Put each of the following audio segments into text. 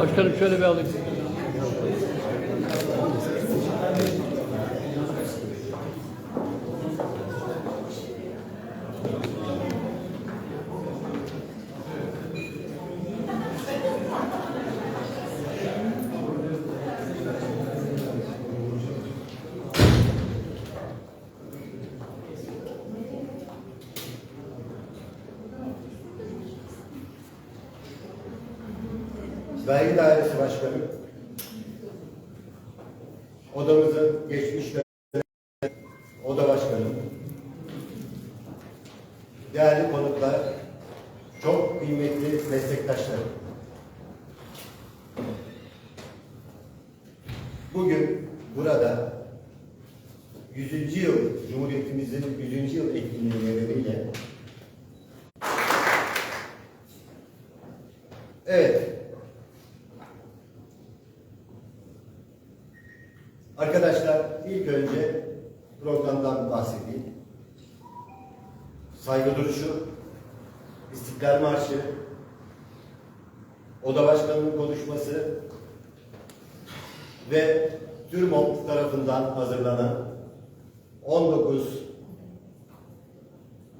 Başkanım şöyle bir alayım. Vergi Dairesi Başkanı, odamızın geçmiş dönem oda başkanı, değerli konuklar, çok kıymetli meslektaşlarım. Bugün burada 100. yıl Cumhuriyetimizin 100. yıl etkinliği nedeniyle Evet, Arkadaşlar ilk önce programdan bahsedeyim. Saygı duruşu, İstiklal Marşı, Oda Başkanı'nın konuşması ve TÜRMOP tarafından hazırlanan 19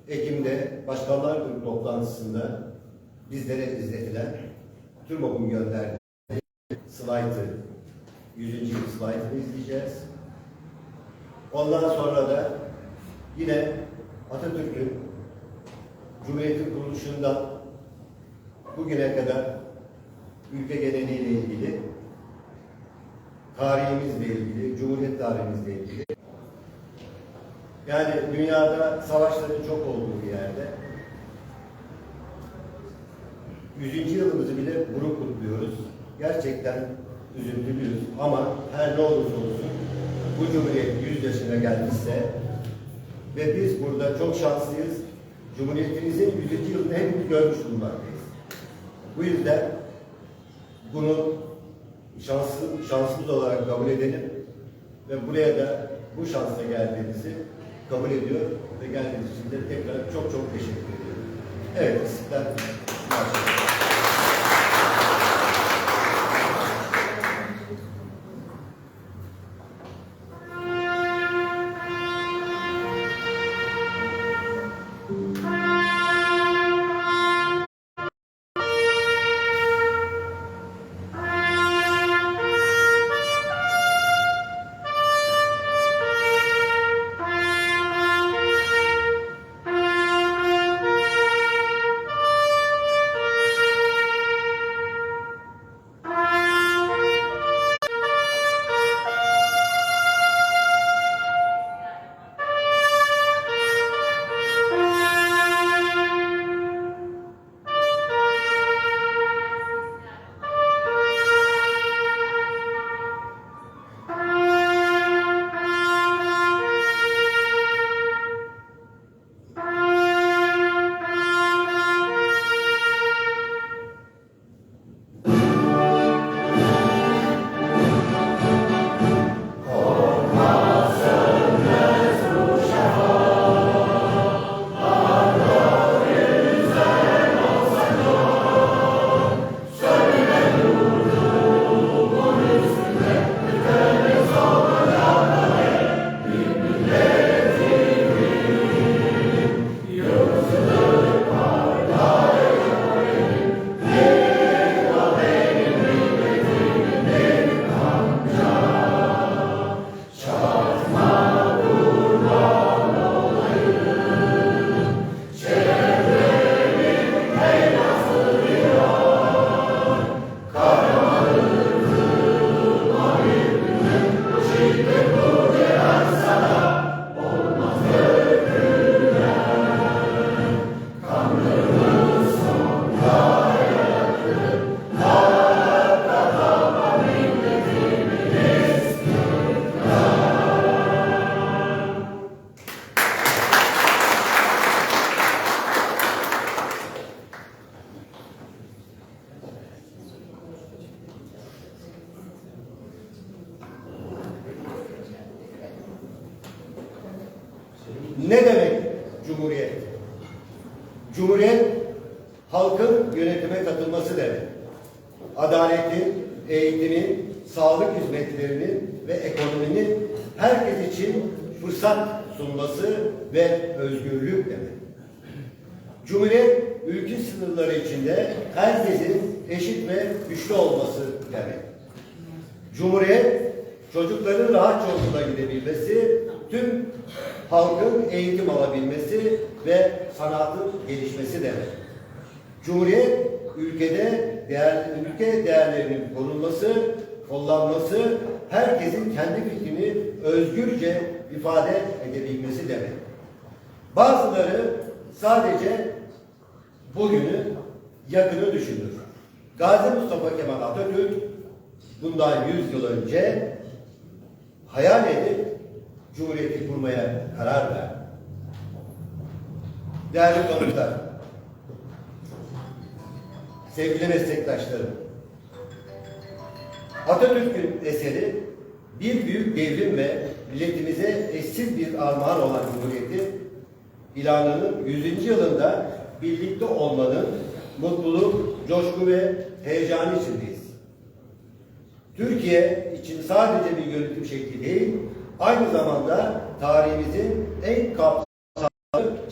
Ekim'de Başkanlar Kurulu toplantısında bizlere izletilen TÜRMOP'un gönderdiği slaytı 100. yıl slaytını izleyeceğiz. Ondan sonra da yine Atatürk'ün Cumhuriyet'in kuruluşundan bugüne kadar ülke geneliyle ilgili, tarihimizle ilgili, Cumhuriyet tarihimizle ilgili. Yani dünyada savaşların çok olduğu bir yerde 100. yılımızı bile bunu kutluyoruz. Gerçekten üzüntülüyüz ama her ne olursa olsun bu Cumhuriyet 100 yaşına gelmişse ve biz burada çok şanslıyız. Cumhuriyetimizin 100. yılını hepimiz görmüş bulunmaktayız. Bu yüzden bunu şanslı, şansımız olarak kabul edelim ve buraya da bu şansla geldiğimizi kabul ediyor ve geldiğiniz için de tekrar çok çok teşekkür ediyorum. Evet, İstiklal Ne demek cumhuriyet? Cumhuriyet halkın yönetime katılması demek. Adaleti, eğitimi, sağlık hizmetlerini ve ekonominin herkes için fırsat sunması ve özgürlük demek. Cumhuriyet ülke sınırları içinde herkesin eşit ve güçlü olması demek. Cumhuriyet çocukların rahat yolunda gidebilmesi, tüm halkın eğitim alabilmesi ve sanatın gelişmesi demek. Cumhuriyet ülkede değer, ülke değerlerinin korunması, kollanması, herkesin kendi fikrini özgürce ifade edebilmesi demek. Bazıları sadece bugünü, yakını düşünür. Gazi Mustafa Kemal Atatürk bundan 100 yıl önce hayal edip Cumhuriyeti kurmaya karar verdi. Değerli konuklar, sevgili meslektaşlarım, Atatürk'ün eseri bir büyük devrim ve milletimize eşsiz bir armağan olan Cumhuriyeti ilanının 100. yılında birlikte olmanın mutluluk, coşku ve heyecanı içindeyiz. Türkiye için sadece bir yönetim şekli değil, aynı zamanda tarihimizin en kapsamlı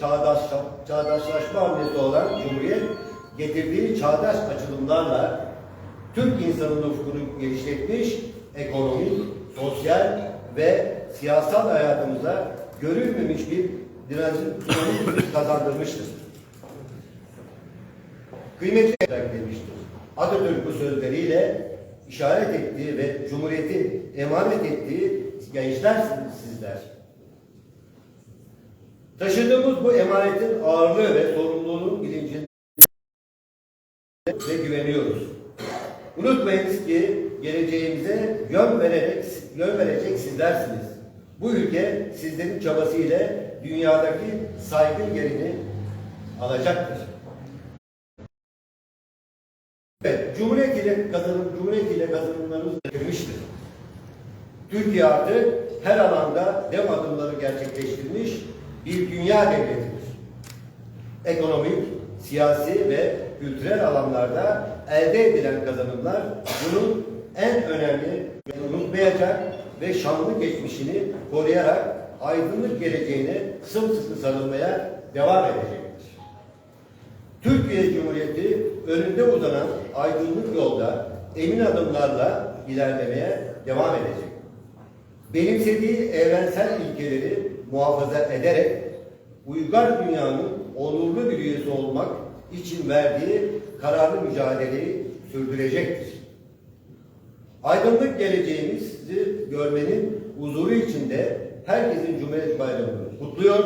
çağdaş, çağdaşlaşma hamlesi olan Cumhuriyet getirdiği çağdaş açılımlarla Türk insanının ufkunu genişletmiş, ekonomik, sosyal ve siyasal hayatımıza görülmemiş bir dinamizm kazandırmıştır. Kıymetli demiştir. Atatürk bu sözleriyle işaret ettiği ve Cumhuriyet'in emanet ettiği gençlersiniz sizler. Taşıdığımız bu emanetin ağırlığı ve sorumluluğunun bilincinde ve güveniyoruz. Unutmayınız ki geleceğimize yön vererek yön verecek sizlersiniz. Bu ülke sizlerin çabasıyla dünyadaki saygın yerini alacaktır. Evet, Cumhuriyet ile kazanım, Cumhuriyet ile kazanımlarımız verilmiştir. Türkiye artık her alanda dev adımları gerçekleştirmiş bir dünya devletidir. Ekonomik, siyasi ve kültürel alanlarda elde edilen kazanımlar bunun en önemli unutmayacak ve şanlı geçmişini koruyarak aydınlık geleceğine sımsıkı sarılmaya devam edecektir. Türkiye Cumhuriyeti önünde uzanan aydınlık yolda emin adımlarla ilerlemeye devam edecek. Benimsediği evrensel ilkeleri muhafaza ederek uygar dünyanın onurlu bir üyesi olmak için verdiği kararlı mücadeleyi sürdürecektir. Aydınlık geleceğimizi görmenin huzuru içinde herkesin Cumhuriyet Bayramı'nı kutluyor.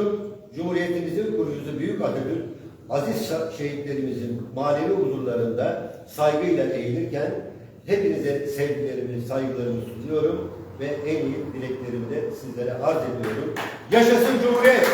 Cumhuriyetimizin kurucusu Büyük Atatürk aziz şehitlerimizin manevi huzurlarında saygıyla eğilirken hepinize sevgilerimi, saygılarımı sunuyorum ve en iyi dileklerimi de sizlere arz ediyorum. Yaşasın Cumhuriyet!